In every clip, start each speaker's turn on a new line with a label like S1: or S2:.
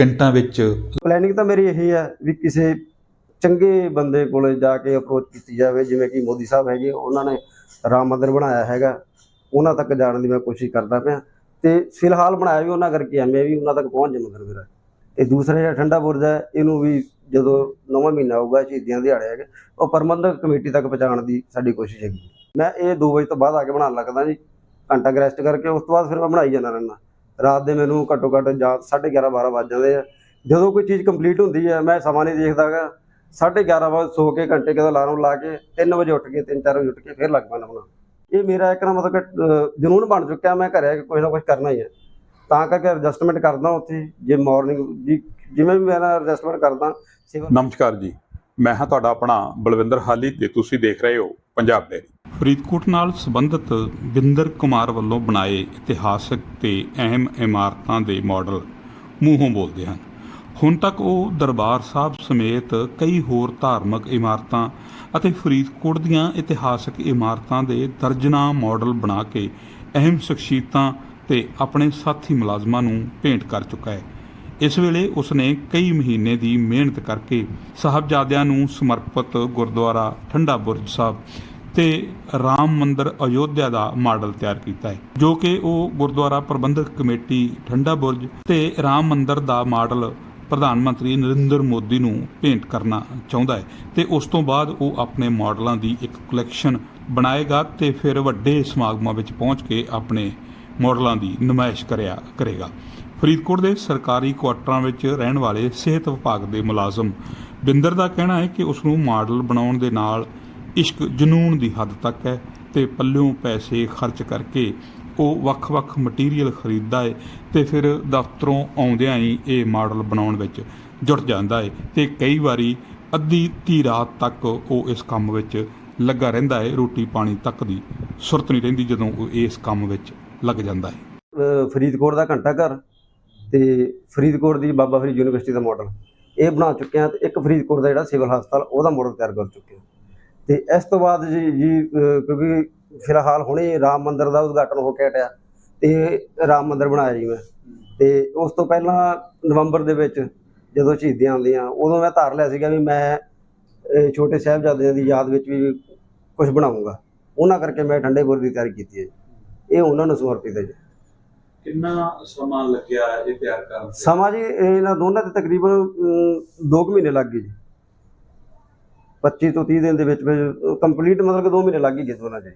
S1: ਸਕਿੰਟਾਂ ਵਿੱਚ
S2: ਪਲੈਨਿੰਗ ਤਾਂ ਮੇਰੀ ਇਹੀ ਹੈ ਵੀ ਕਿਸੇ ਚੰਗੇ ਬੰਦੇ ਕੋਲੇ ਜਾ ਕੇ ਅਪਰੋਚ ਕੀਤੀ ਜਾਵੇ, ਜਿਵੇਂ ਕਿ ਮੋਦੀ ਸਾਹਿਬ ਹੈਗੇ, ਉਹਨਾਂ ਨੇ ਰਾਮ ਮੰਦਿਰ ਬਣਾਇਆ ਹੈਗਾ, ਉਹਨਾਂ ਤੱਕ ਜਾਣ ਦੀ ਮੈਂ ਕੋਸ਼ਿਸ਼ ਕਰਦਾ ਪਿਆ। ਤੇ ਫਿਲਹਾਲ ਬਣਾਇਆ ਵੀ ਉਹਨਾਂ ਕਰਕੇ ਐਵੇਂ ਵੀ ਉਹਨਾਂ ਤੱਕ ਪਹੁੰਚ ਜੇ ਮੰਦਿਰ ਮੇਰਾ। ਤੇ ਦੂਸਰਾ ਜਿਹੜਾ ਠੰਡਾ ਬੁਰਜ ਹੈ, ਇਹਨੂੰ ਵੀ ਜਦੋਂ ਨਵਾਂ ਮਹੀਨਾ ਆਊਗਾ, ਸ਼ਹੀਦੀਆਂ ਦਿਹਾੜੇ ਹੈਗੇ, ਉਹ ਪ੍ਰਬੰਧਕ ਕਮੇਟੀ ਤੱਕ ਪਹੁੰਚਾਉਣ ਦੀ ਸਾਡੀ ਕੋਸ਼ਿਸ਼ ਹੈਗੀ। ਮੈਂ ਇਹ 2 ਵਜੇ ਤੋਂ ਬਾਅਦ ਆ ਕੇ ਬਣਾਉਣ ਲੱਗਦਾ ਜੀ। ਘੰਟਾ ਕੁ ਰੈਸਟ ਕਰਕੇ ਉਸ ਤੋਂ ਬਾਅਦ ਫਿਰ ਮੈਂ ਬਣਾਈ ਜਾਂਦਾ ਰਹਿੰਦਾ। ਰਾਤ ਦੇ ਮੈਨੂੰ ਘੱਟੋ ਘੱਟ ਜਾਂ 11:30 12 ਵੱਜ ਜਾਂਦੇ ਆ। ਜਦੋਂ ਕੋਈ ਚੀਜ਼ ਕੰਪਲੀਟ ਹੁੰਦੀ ਹੈ ਮੈਂ ਸਮਾਂ ਨਹੀਂ ਦੇਖਦਾਗਾ। 11:30 ਵਜੇ ਸੋ ਕੇ ਘੰਟੇ ਕਿਦੋਂ ਅਲਾਰਮ ਲਾ ਕੇ 3 ਵਜੇ ਉੱਠ ਕੇ 3-4 ਵਜੇ ਉੱਠ ਕੇ ਫਿਰ ਲੱਗ ਪੈਣਾ ਬਣਾਉਣ ਇਹ ਮੇਰਾ ਇੱਕ ਨਾ ਮਤਲਬ ਕਿ ਜਨੂਨ ਬਣ ਚੁੱਕਿਆ, ਮੈਂ ਘਰੇ ਆ ਕੇ ਕੁਝ ਨਾ ਕੁਝ ਕਰਨਾ ਹੀ ਹੈ ਤਾਂ ਕਰਕੇ ਐਡਜਸਟਮੈਂਟ ਕਰਦਾ ਉੱਥੇ, ਜੇ ਮਾਰਨਿੰਗ ਜੀ ਜਿਵੇਂ ਵੀ ਮੈਂ ਐਡਜਸਟਮੈਂਟ ਕਰਦਾ, ਸਿਵਲ
S1: ਨਮਸਕਾਰ ਜੀ। ਮੈਂ ਹਾਂ ਤੁਹਾਡਾ ਆਪਣਾ ਬਲਵਿੰਦਰ ਹਾਲੀ, ਤੇ ਤੁਸੀਂ ਦੇਖ ਰਹੇ ਹੋ ਪੰਜਾਬ ਡੇਰੀ ਫਰੀਦਕੋਟ ਨਾਲ ਸੰਬੰਧਿਤ ਬਿੰਦਰ ਕੁਮਾਰ ਵੱਲੋਂ ਬਣਾਏ ਇਤਿਹਾਸਕ ਤੇ ਅਹਿਮ ਇਮਾਰਤਾਂ ਦੇ ਮਾਡਲ ਮੂੰਹੋਂ ਬੋਲਦੇ ਹਨ। ਹੁਣ ਤੱਕ ਉਹ ਦਰਬਾਰ ਸਾਹਿਬ ਸਮੇਤ ਕਈ ਹੋਰ ਧਾਰਮਿਕ ਇਮਾਰਤਾਂ ਅਤੇ ਫਰੀਦਕੋਟ ਦੀਆਂ ਇਤਿਹਾਸਕ ਇਮਾਰਤਾਂ ਦੇ ਦਰਜਨਾਂ ਮਾਡਲ ਬਣਾ ਕੇ ਅਹਿਮ ਸ਼ਖਸੀਅਤਾਂ ਤੇ ਆਪਣੇ ਸਾਥੀ ਮੁਲਾਜ਼ਮਾਂ ਨੂੰ ਭੇਂਟ ਕਰ ਚੁੱਕਾ ਹੈ। ਇਸ ਵੇਲੇ ਉਸ ਨੇ ਕਈ ਮਹੀਨੇ ਦੀ ਮਿਹਨਤ ਕਰਕੇ ਸਾਹਿਬਜ਼ਾਦਿਆਂ ਨੂੰ ਸਮਰਪਿਤ ਗੁਰਦੁਆਰਾ ਠੰਡਾ ਬੁਰਜ ਸਾਹਿਬ ਤੇ ਰਾਮ ਮੰਦਿਰ ਅਯੋਧਿਆ ਦਾ ਮਾਡਲ ਤਿਆਰ ਕੀਤਾ ਹੈ, ਜੋ ਕਿ ਉਹ ਗੁਰਦੁਆਰਾ ਪ੍ਰਬੰਧਕ ਕਮੇਟੀ ਠੰਡਾ ਬੁਰਜ ਤੇ ਰਾਮ ਮੰਦਿਰ ਦਾ ਮਾਡਲ ਪ੍ਰਧਾਨ ਮੰਤਰੀ ਨਰਿੰਦਰ ਮੋਦੀ ਨੂੰ ਭੇਂਟ ਕਰਨਾ ਚਾਹੁੰਦਾ ਹੈ ਤੇ ਉਸ ਤੋਂ ਬਾਅਦ ਉਹ ਆਪਣੇ ਮਾਡਲਾਂ ਦੀ ਇੱਕ ਕਲੈਕਸ਼ਨ ਬਣਾਏਗਾ ਤੇ ਫਿਰ ਵੱਡੇ ਸਮਾਗਮਾਂ ਵਿੱਚ ਪਹੁੰਚ ਕੇ ਆਪਣੇ ਮਾਡਲਾਂ ਦੀ ਨੁਮਾਇਸ਼ ਕਰਿਆ ਕਰੇਗਾ। ਫਰੀਦਕੋਟ ਦੇ ਸਰਕਾਰੀ ਕੁਆਟਰਾਂ ਵਿੱਚ ਰਹਿਣ ਵਾਲੇ ਸਿਹਤ ਵਿਭਾਗ ਦੇ ਮੁਲਾਜ਼ਮ ਬਿੰਦਰ ਦਾ ਕਹਿਣਾ ਹੈ ਕਿ ਉਸ ਨੂੰ ਮਾਡਲ ਬਣਾਉਣ ਦੇ ਨਾਲ ਇਸ਼ਕ ਜਨੂਨ ਦੀ ਹੱਦ ਤੱਕ ਹੈ ਤੇ ਪੱਲਿਓਂ ਪੈਸੇ ਖਰਚ ਕਰਕੇ ਉਹ ਵੱਖ-ਵੱਖ ਮਟੀਰੀਅਲ ਖਰੀਦਦਾ ਹੈ ਤੇ ਫਿਰ ਦਫ਼ਤਰੋਂ ਆਉਂਦਿਆਂ ਹੀ ਇਹ ਮਾਡਲ ਬਣਾਉਣ ਵਿੱਚ ਜੁਟ ਜਾਂਦਾ ਹੈ ਤੇ ਕਈ ਵਾਰੀ ਅੱਧੀ ਤੀ ਰਾਤ ਤੱਕ ਉਹ ਇਸ ਕੰਮ ਵਿੱਚ ਲੱਗਾ ਰਹਿੰਦਾ ਹੈ ਰੋਟੀ ਪਾਣੀ ਤੱਕ ਦੀ ਸੁਰਤ ਨਹੀਂ ਰਹਿੰਦੀ ਜਦੋਂ ਉਹ ਇਸ ਕੰਮ ਵਿੱਚ ਲੱਗ ਜਾਂਦਾ ਹੈ
S2: ਫਰੀਦਕੋਟ ਦਾ ਘੰਟਾ ਘਰ ਤੇ ਫਰੀਦਕੋਟ ਦੀ ਬਾਬਾ ਫਰੀਦ ਯੂਨੀਵਰਸਿਟੀ ਦਾ ਮਾਡਲ ਇਹ ਬਣਾ ਚੁੱਕੇ ਹਾਂ ਤੇ ਇੱਕ ਫਰੀਦਕੋਟ ਦਾ ਜਿਹੜਾ ਸਿਵਲ ਹਸਪਤਾਲ, ਉਹਦਾ ਮਾਡਲ ਤਿਆਰ ਕਰ ਚੁੱਕੇ ਹਾਂ। ਤੇ ਇਸ ਤੋਂ ਬਾਅਦ ਜੀ ਜੀ ਕਿਉਂਕਿ ਫਿਲਹਾਲ ਹੁਣੇ ਰਾਮ ਮੰਦਿਰ ਦਾ ਉਦਘਾਟਨ ਹੋ ਕੇ ਹਟਿਆ ਤੇ ਰਾਮ ਮੰਦਿਰ ਬਣਾਇਆ ਜੀ ਮੈਂ। ਤੇ ਉਸ ਤੋਂ ਪਹਿਲਾਂ ਨਵੰਬਰ ਦੇ ਵਿੱਚ ਜਦੋਂ ਸ਼ਹੀਦੀਆਂ ਆਉਂਦੀਆਂ ਉਦੋਂ ਮੈਂ ਧਾਰ ਲਿਆ ਸੀਗਾ ਵੀ ਮੈਂ ਛੋਟੇ ਸਾਹਿਬਜ਼ਾਦਿਆਂ ਦੀ ਯਾਦ ਵਿੱਚ ਵੀ ਕੁਝ ਬਣਾਉਂਗਾ। ਉਹਨਾਂ ਕਰਕੇ ਮੈਂ ਠੰਡੇ ਬੁਰ ਦੀ ਤਿਆਰੀ ਕੀਤੀ ਹੈ। ਇਹ ਉਹਨਾਂ ਨੂੰ ਸਮਰਪਿਤ ਹੈ ਜੀ।
S3: ਕਿੰਨਾ ਸਮਾਂ ਲੱਗਿਆ ਇਹ ਤਿਆਰ ਕਰਨ
S2: ਸਮਾਂ ਜੀ ਇਹਨਾਂ ਦੋਨਾਂ ਤੇ ਤਕਰੀਬਨ 2 ਮਹੀਨੇ ਲੱਗ ਗਏ ਜੀ। 25 ਤੋਂ 30 ਦਿਨ ਦੇ ਵਿੱਚ ਵਿੱਚ ਕੰਪਲੀਟ ਮਤਲਬ ਕਿ 2 ਮਹੀਨੇ ਲੱਗ ਹੀ ਗਏ ਦੋਨਾਂ 'ਚ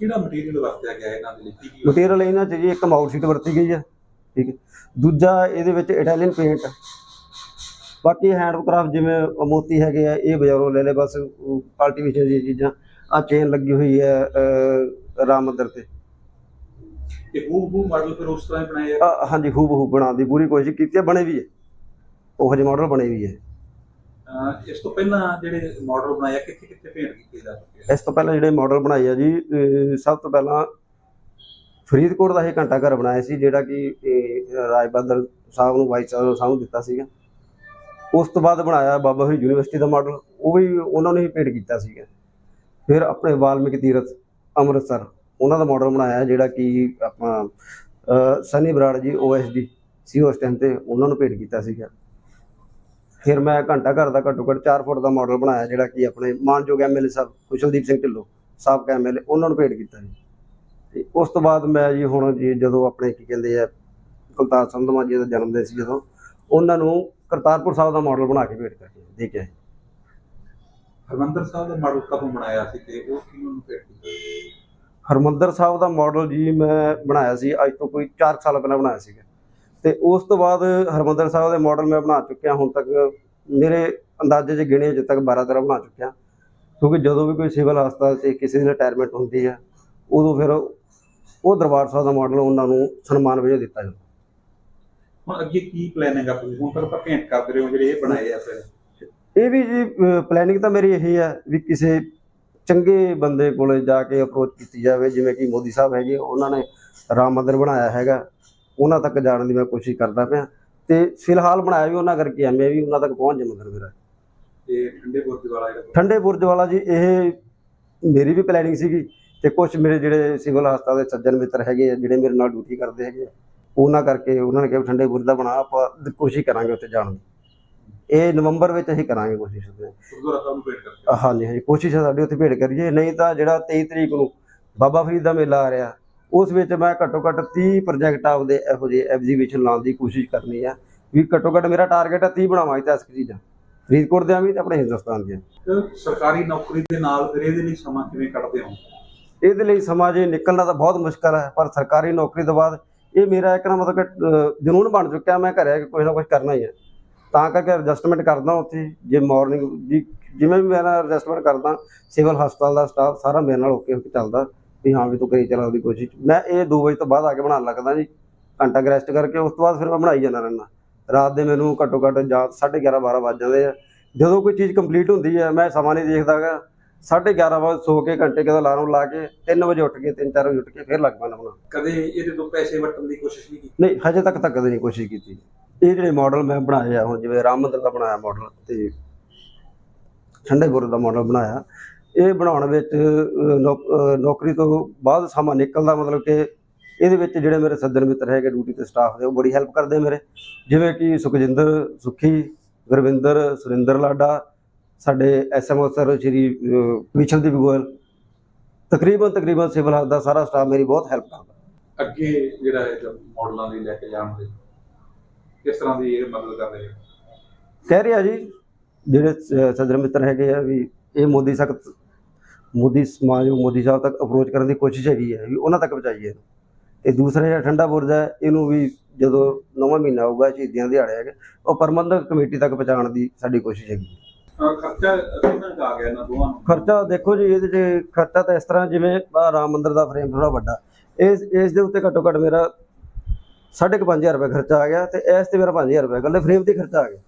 S3: ਕਿਹੜਾ ਮਟੀਰੀਅਲ ਵਰਤਿਆ ਗਿਆ ਇਹਨਾਂ ਦੇ ਲਈ? ਕੀ
S2: ਮਟੀਰੀਅਲ ਇਹਨਾਂ 'ਚ ਜੀ ਇੱਕ ਮਾਊਟ ਸ਼ੀਟ ਵਰਤੀ ਗਈ ਹੈ ਠੀਕ ਹੈ। ਦੂਜਾ ਇਹਦੇ ਵਿੱਚ ਇਟਾਲੀਅਨ ਪੇਂਟ ਬਾਕੀ ਹੈਂਡਕ੍ਰਾਫਟ ਜਿਵੇਂ ਮੋਤੀ ਹੈਗੇ ਆ ਇਹ ਬਾਜ਼ਾਰੋਂ ਲੈ ਲੈ ਬਸ ਆਰਟੀਫੀਸ਼ੀਅਲ ਜੀ ਚੀਜ਼ਾਂ। ਆ ਚੇਨ ਲੱਗੀ ਹੋਈ ਹੈ ਰਾਮ ਮੰਦਿਰ ਤੇ।
S3: ਤੇ ਹੂ ਹੂ ਮਾਡਲ ਫਿਰ ਉਸ ਤਰ੍ਹਾਂ ਹੀ ਬਣਾਏ ਆ?
S2: ਅ, ਹਾਂਜੀ ਹੂਬ ਹੂਬ ਬਣਾਉਣ ਦੀ ਪੂਰੀ ਕੋਸ਼ਿਸ਼ ਕੀਤੀ ਹੈ ਬਣੇ ਵੀ ਹੈ ਉਹ ਜਿਹੇ ਮਾਡਲ ਬਣੇ ਵੀ ਹੈ
S3: ਇਸ ਤੋਂ ਪਹਿਲਾਂ ਜਿਹੜੇ ਮਾਡਲ ਬਣਾਏ ਕਿੱਥੇ ਕਿੱਥੇ ਭੇਂਟ ਕੀਤੇ ਜਾ ਚੁੱਕੇ
S2: ਇਸ ਤੋਂ ਪਹਿਲਾਂ ਜਿਹੜੇ ਮਾਡਲ ਬਣਾਏ ਆ ਜੀ ਸਭ ਤੋਂ ਪਹਿਲਾਂ ਫਰੀਦਕੋਟ ਦਾ ਇਹ ਘੰਟਾ ਘਰ ਬਣਾਇਆ ਸੀ, ਜਿਹੜਾ ਕਿ ਰਾਜ ਬਹਾਦਰ ਸਾਹਿਬ ਨੂੰ, ਵਾਈਸ ਸਾਹਿਬ ਨੂੰ ਦਿੱਤਾ ਸੀਗਾ। ਉਸ ਤੋਂ ਬਾਅਦ ਬਣਾਇਆ ਬਾਬਾ ਫਰੀਦ ਯੂਨੀਵਰਸਿਟੀ ਦਾ ਮਾਡਲ ਉਹ ਵੀ ਉਹਨਾਂ ਨੇ ਹੀ ਭੇਟ ਕੀਤਾ ਸੀਗਾ। ਫਿਰ ਆਪਣੇ ਵਾਲਮੀਕੀ ਤੀਰਥ, ਅੰਮ੍ਰਿਤਸਰ, ਉਹਨਾਂ ਦਾ ਮਾਡਲ ਬਣਾਇਆ, ਜਿਹੜਾ ਕਿ ਆਪਣਾ ਸਨੀ ਬਰਾੜ ਜੀ ਓਐਸਡੀ ਸੀ ਉਸ ਟਾਈਮ ਤੇ ਉਹਨਾਂ ਨੂੰ ਭੇਟ ਕੀਤਾ ਸੀਗਾ। ਫਿਰ ਮੈਂ ਘੰਟਾ ਘਰ ਦਾ ਘੱਟੋ ਘੱਟ 4 ਫੁੱਟ ਦਾ ਮਾਡਲ ਬਣਾਇਆ ਜਿਹੜਾ ਕਿ ਆਪਣੇ ਮਾਨਯੋਗ ਐਮਐਲਏ ਸਾਹਿਬ ਕੁਸ਼ਲਦੀਪ ਸਿੰਘ ਢਿੱਲੋਂ ਸਾਬਕਾ ਐਮਐਲਏ ਉਹਨਾਂ ਨੂੰ ਭੇਟ ਕੀਤਾ ਜੀ। ਤੇ ਉਸ ਤੋਂ ਬਾਅਦ ਮੈਂ ਜੀ ਹੁਣ ਜੀ ਜਦੋਂ ਆਪਣੇ ਕੀ ਕਹਿੰਦੇ ਆ ਕੁਲਤਾਰ ਸੰਧਮਾ ਜੀ ਦਾ ਜਨਮ ਦਿਨ ਸੀ ਜਦੋਂ ਉਹਨਾਂ ਨੂੰ ਕਰਤਾਰਪੁਰ ਸਾਹਿਬ ਦਾ ਮਾਡਲ ਬਣਾ ਕੇ ਭੇਟ ਕਰਕੇ ਦੇ ਕੇ ਆਏ
S3: ਹਰਮੰਦਰ ਸਾਹਿਬ ਦਾ ਮਾਡਲ ਕਦੋਂ ਬਣਾਇਆ ਸੀ ਤੇ ਉਹ ਕਿਹਨੂੰ ਨੂੰ ਭੇਟ ਕੀਤਾ
S2: ਹਰਮੰਦਰ ਸਾਹਿਬ ਦਾ ਮਾਡਲ ਜੀ ਮੈਂ ਬਣਾਇਆ ਸੀ ਅੱਜ ਤੋਂ ਕੋਈ 4 ਸਾਲ ਪਹਿਲਾਂ ਬਣਾਇਆ ਸੀਗਾ। ਤੇ ਉਸ ਤੋਂ ਬਾਅਦ ਹਰਮੰਦਰ ਸਾਹਿਬ ਦੇ ਮਾਡਲ ਮੈਂ ਬਣਾ ਚੁੱਕਿਆ ਹੁਣ ਤੱਕ ਮੇਰੇ ਅੰਦਾਜ਼ੇ 'ਚ ਗਿਣੇ ਅਜੇ ਤੱਕ 12 13 ਬਣਾ ਚੁੱਕਿਆ। ਕਿਉਂਕਿ ਜਦੋਂ ਵੀ ਕੋਈ ਸਿਵਲ ਹਸਪਤਾਲ 'ਚ ਕਿਸੇ ਦੀ ਰਿਟਾਇਰਮੈਂਟ ਹੁੰਦੀ ਹੈ ਉਦੋਂ ਫਿਰ ਉਹ ਦਰਬਾਰ ਸਾਹਿਬ ਦਾ ਮਾਡਲ ਉਹਨਾਂ ਨੂੰ ਸਨਮਾਨ ਵਜੋਂ ਦਿੱਤਾ ਜਾਂਦਾ।
S3: ਹੁਣ ਅੱਗੇ ਕੀ ਪਲਾਨਿੰਗ ਆ ਤੁਸੀਂ? ਹੁਣ ਤੱਕ ਭੇਂਟ ਕਰਦੇ ਰਹੇ ਹੋ ਜਿਹੜੇ ਇਹ ਬਣਾਏ ਆ ਫਿਰ।
S2: ਇਹ ਵੀ ਜੀ ਪਲੈਨਿੰਗ ਤਾਂ ਮੇਰੀ ਇਹੀ ਹੈ ਵੀ ਕਿਸੇ ਚੰਗੇ ਬੰਦੇ ਕੋਲੇ ਜਾ ਕੇ ਅਪਰੋਚ ਕੀਤੀ ਜਾਵੇ ਜਿਵੇਂ ਕਿ ਮੋਦੀ ਸਾਹਿਬ ਹੈਗੇ ਉਹਨਾਂ ਨੇ ਰਾਮ ਮੰਦਿਰ ਬਣਾਇਆ ਹੈਗਾ। ਉਹਨਾਂ ਤੱਕ ਜਾਣ ਦੀ ਮੈਂ ਕੋਸ਼ਿਸ਼ ਕਰਦਾ ਪਿਆ। ਤੇ ਫਿਲਹਾਲ ਬਣਾਇਆ ਵੀ ਉਹਨਾਂ ਕਰਕੇ ਐਵੇਂ ਵੀ ਉਹਨਾਂ ਤੱਕ ਪਹੁੰਚ ਜੇ ਮੰਦਿਰ ਮੇਰਾ।
S3: ਤੇ ਠੰਡੇ ਬੁਰਜ ਵਾਲਾ ਜਿਹੜਾ
S2: ਠੰਡੇ ਬੁਰਜ ਵਾਲਾ ਜੀ ਇਹ ਮੇਰੀ ਵੀ ਪਲੈਨਿੰਗ ਸੀਗੀ ਤੇ ਕੁਝ ਮੇਰੇ ਜਿਹੜੇ ਸਿਵਲ ਹਸਪਤਾਲ ਦੇ ਸੱਜਣ ਮਿੱਤਰ ਹੈਗੇ ਆ ਜਿਹੜੇ ਮੇਰੇ ਨਾਲ ਡਿਊਟੀ ਕਰਦੇ ਹੈਗੇ ਆ, ਉਹਨਾਂ ਕਰਕੇ ਉਹਨਾਂ ਨੇ ਕਿਹਾ ਵੀ ਠੰਡੇ ਬੁਰਜ ਦਾ ਬਣਾ ਆਪਾਂ ਕੋਸ਼ਿਸ਼ ਕਰਾਂਗੇ ਉੱਥੇ ਜਾਣ ਦੀ। ਇਹ ਨਵੰਬਰ ਵਿੱਚ ਅਸੀਂ ਕਰਾਂਗੇ ਕੋਸ਼ਿਸ਼ ਅ, ਹਾਂਜੀ ਹਾਂਜੀ ਕੋਸ਼ਿਸ਼ ਹੈ ਸਾਡੀ ਉੱਥੇ ਭੇਟ ਕਰੀਏ ਨਹੀਂ ਤਾਂ ਜਿਹੜਾ 23 ਤਰੀਕ ਨੂੰ ਬਾਬਾ ਫਰੀਦ ਦਾ ਮੇਲਾ ਆ ਰਿਹਾ ਉਸ ਵਿੱਚ ਮੈਂ ਘੱਟੋ ਘੱਟ 30 ਪ੍ਰੋਜੈਕਟ ਆਪਦੇ ਇਹੋ ਜਿਹੇ ਐਗਜ਼ੀਬਿਸ਼ਨ ਲਾਉਣ ਦੀ ਕੋਸ਼ਿਸ਼ ਕਰਨੀ ਆ। ਵੀ ਘੱਟੋ ਘੱਟ ਮੇਰਾ ਟਾਰਗੇਟ ਹੈ 30 ਬਣਾਵਾਂ ਇਤਿਹਾਸਕ ਚੀਜ਼ਾਂ ਫਰੀਦਕੋਟ ਦੇ ਵੀ ਤੇ ਆਪਣੇ ਹਿੰਦੁਸਤਾਨ
S3: ਤੇ ਸਰਕਾਰੀ ਨੌਕਰੀ ਦੇ ਨਾਲ ਫਿਰ ਇਹਦੇ ਲਈ ਸਮਾਂ ਕਿਵੇਂ ਕੱਢਦੇ ਹੋ?
S2: ਇਹਦੇ ਲਈ ਸਮਾਂ ਜੇ ਨਿਕਲਣਾ ਤਾਂ ਬਹੁਤ ਮੁਸ਼ਕਲ ਹੈ ਪਰ ਸਰਕਾਰੀ ਨੌਕਰੀ ਤੋਂ ਬਾਅਦ ਇਹ ਮੇਰਾ ਇੱਕ ਨਾ ਮਤਲਬ ਜਨੂਨ ਬਣ ਚੁੱਕਿਆ ਮੈਂ ਘਰੇ ਕੇ ਕੁਝ ਨਾ ਕੁਝ ਕਰਨਾ ਹੀ ਹੈ ਤਾਂ ਕਰਕੇ ਐਡਜਸਟਮੈਂਟ ਕਰਦਾ ਉੱਥੇ ਜੇ ਮਾਰਨਿੰਗ ਜਿਵੇਂ ਵੀ ਮੈਂ ਐਡਜਸਟਮੈਂਟ ਕਰਦਾ ਸਿਵਲ ਹਸਪਤਾਲ ਦਾ ਸਟਾਫ ਸਾਰਾ ਮੇਰੇ ਨਾਲ ਓਕੇ ਹੋ ਕੇ ਚੱਲਦਾ। ਵੀ ਹਾਂ ਵੀ ਤੂੰ ਕਰੀ ਚਲਾ ਉਹਦੀ ਕੋਸ਼ਿਸ਼ ਮੈਂ ਇਹ 2 ਵਜੇ ਤੋਂ ਬਾਅਦ ਆ ਕੇ ਬਣਾਉਣ ਲੱਗਦਾ ਜੀ। ਘੰਟਾ ਰੈਸਟ ਕਰਕੇ ਉਸ ਤੋਂ ਬਾਅਦ ਫਿਰ ਮੈਂ ਬਣਾਈ ਜਾਂਦਾ ਰਹਿੰਦਾ। ਰਾਤ ਦੇ ਮੈਨੂੰ ਘੱਟੋ ਘੱਟ ਜਾਂ 11:30 12 ਵੱਜ ਜਾਂਦੇ ਆ। ਜਦੋਂ ਕੋਈ ਚੀਜ਼ ਕੰਪਲੀਟ ਹੁੰਦੀ ਹੈ ਮੈਂ ਸਮਾਂ ਨਹੀਂ ਦੇਖਦਾਗਾ। 11:30 ਵਜੇ ਸੋ ਕੇ ਘੰਟੇ ਕਿਦੋਂ ਅਲਾਰਮ ਲਾ ਕੇ 3 ਵਜੇ ਉੱਠ ਕੇ 3-4 ਵਜੇ ਉੱਠ ਕੇ ਫਿਰ ਲੱਗ ਪੈਣਾ ਬਣਾਉਣ
S3: ਕਦੇ ਇਹਦੇ ਤੋਂ ਪੈਸੇ ਵਟਣ ਦੀ ਕੋਸ਼ਿਸ਼ ਨਹੀਂ ਕੀਤੀ?
S2: ਨਹੀਂ ਹਜੇ ਤੱਕ ਤਾਂ ਕਦੇ ਨਹੀਂ ਕੋਸ਼ਿਸ਼ ਕੀਤੀ। ਇਹ ਜਿਹੜੇ ਮਾਡਲ ਮੈਂ ਬਣਾਏ ਆ ਹੁਣ ਜਿਵੇਂ ਰਾਮ ਮੰਦਰ ਦਾ ਬਣਾਇਆ ਮਾਡਲ ਤੇ ਠੰਡੇ ਬੁਰਜ ਦਾ ਮਾਡਲ ਬਣਾਇਆ। ਇਹ ਬਣਾਉਣ ਵਿੱਚ ਨੌਕਰੀ ਤੋਂ ਬਾਅਦ ਸਮਾਂ ਨਿਕਲਦਾ ਮਤਲਬ ਕਿ ਇਹਦੇ ਵਿੱਚ ਜਿਹੜੇ ਮੇਰੇ ਸੱਜਣ ਮਿੱਤਰ ਹੈਗੇ ਡਿਊਟੀ ਤੇ ਸਟਾਫ ਦੇ ਉਹ ਬੜੀ ਹੈਲਪ ਕਰਦੇ ਮੇਰੇ। ਜਿਵੇਂ ਕਿ ਸੁਖਜਿੰਦਰ ਸੁਖੀ ਗੁਰਵਿੰਦਰ ਸੁਰਿੰਦਰ ਲਾਡਾ ਸਾਡੇ ਐਸਐਮਓ ਸਰ ਸ਼੍ਰੀ ਅਹ, ਵਿਸ਼ਲਦੀਪ ਗੋਇਲ ਤਕਰੀਬਨ ਤਕਰੀਬਨ ਸਿਵਲ ਹੱਥ ਦਾ ਸਾਰਾ ਸਟਾਫ ਮੇਰੀ ਬਹੁਤ ਹੈਲਪ ਕਰਦਾ।
S3: ਅੱਗੇ ਜਿਹੜਾ ਹੈ ਮਾਡਲਾਂ ਲਈ ਲੈ ਕੇ ਜਾਣ ਦੇ ਕਿਸ ਤਰ੍ਹਾਂ ਦੀ ਇਹ ਮਦਦ ਕਰ ਰਹੇ ਹੋ?
S2: ਕਹਿ ਰਿਹਾ ਜੀ ਜਿਹੜੇ ਸੱਜਣ ਮਿੱਤਰ ਹੈਗੇ ਆ ਵੀ ਇਹ ਮੋਦੀ ਸਖਤ ਮੋਦੀ ਸਮਾਜ ਨੂੰ ਮੋਦੀ ਸਾਹਿਬ ਤੱਕ ਅਪਰੋਚ ਕਰਨ ਦੀ ਕੋਸ਼ਿਸ਼ ਹੈਗੀ ਹੈ ਵੀ ਉਹਨਾਂ ਤੱਕ ਪਹੁੰਚਾਈਏ। ਤੇ ਦੂਸਰਾ ਜਿਹੜਾ ਠੰਡਾ ਬੁਰਜ ਹੈ ਇਹਨੂੰ ਵੀ ਜਦੋਂ ਨਵਾਂ ਮਹੀਨਾ ਆਊਗਾ ਸ਼ਹੀਦੀਆਂ ਦਿਹਾੜੇ ਹੈਗੇ ਉਹ ਪ੍ਰਬੰਧਕ ਕਮੇਟੀ ਤੱਕ ਪਹੁੰਚਾਉਣ ਦੀ ਸਾਡੀ ਕੋਸ਼ਿਸ਼ ਹੈਗੀ।
S3: ਅਹ ਖਰਚਾ ਕਿੰਨਾ ਕੁ ਆ ਗਿਆ ਇਹਨਾਂ ਦੋਵਾਂ ਨੂੰ?
S2: ਖਰਚਾ ਦੇਖੋ ਜੀ ਇਹਦੇ 'ਚ ਖਰਚਾ ਤਾਂ ਇਸ ਤਰ੍ਹਾਂ ਜਿਵੇਂ ਰਾਮ ਮੰਦਿਰ ਦਾ ਫਰੇਮ ਥੋੜਾ ਵੱਡਾ। ਇਸ ਇਸ ਦੇ ਉੱਤੇ ਘੱਟੋ ਘੱਟ ਮੇਰਾ 5.5000 ਰੁਪਏ ਖਰਚਾ ਆ ਗਿਆ ਤੇ ਇਸ ਤੇ ਮੇਰਾ 5000 ਰੁਪਏ ਇਕੱਲੇ ਫਰੇਮ ਤੇ ਹੀ ਖਰਚਾ ਆ ਗਿਆ।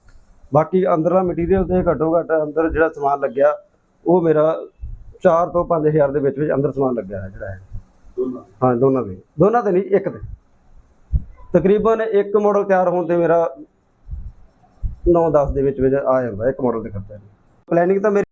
S2: ਬਾਕੀ ਅੰਦਰਲਾ ਮਟੀਰੀਅਲ ਤੇ ਘੱਟੋ ਘੱਟ ਅੰਦਰ ਜਿਹੜਾ ਸਮਾਨ ਲੱਗਿਆ ਉਹ ਮੇਰਾ 4 ਤੋਂ 5000 ਦੇ ਵਿੱਚ ਵਿੱਚ ਅੰਦਰ ਸਮਾਨ ਲੱਗਿਆ ਹੈ ਜਿਹੜਾ ਹੈ।
S3: ਦੋਨਾਂ
S2: ਹਾਂ ਦੋਨਾਂ ਦੇ। ਦੋਨਾਂ ਦੇ ਨਹੀਂ ਇੱਕ ਤੇ ਤਕਰੀਬਨ ਇੱਕ ਮਾਡਲ ਤਿਆਰ ਹੋਣ ਤੇ ਮੇਰਾ 9-10 ਦੇ ਵਿੱਚ ਵਿੱਚ ਆ ਜਾਂਦਾ ਇੱਕ ਮਾਡਲ ਤੇ ਖਰਚਾ ਪਲੈਨਿੰਗ ਤਾਂ ਮੇਰੀ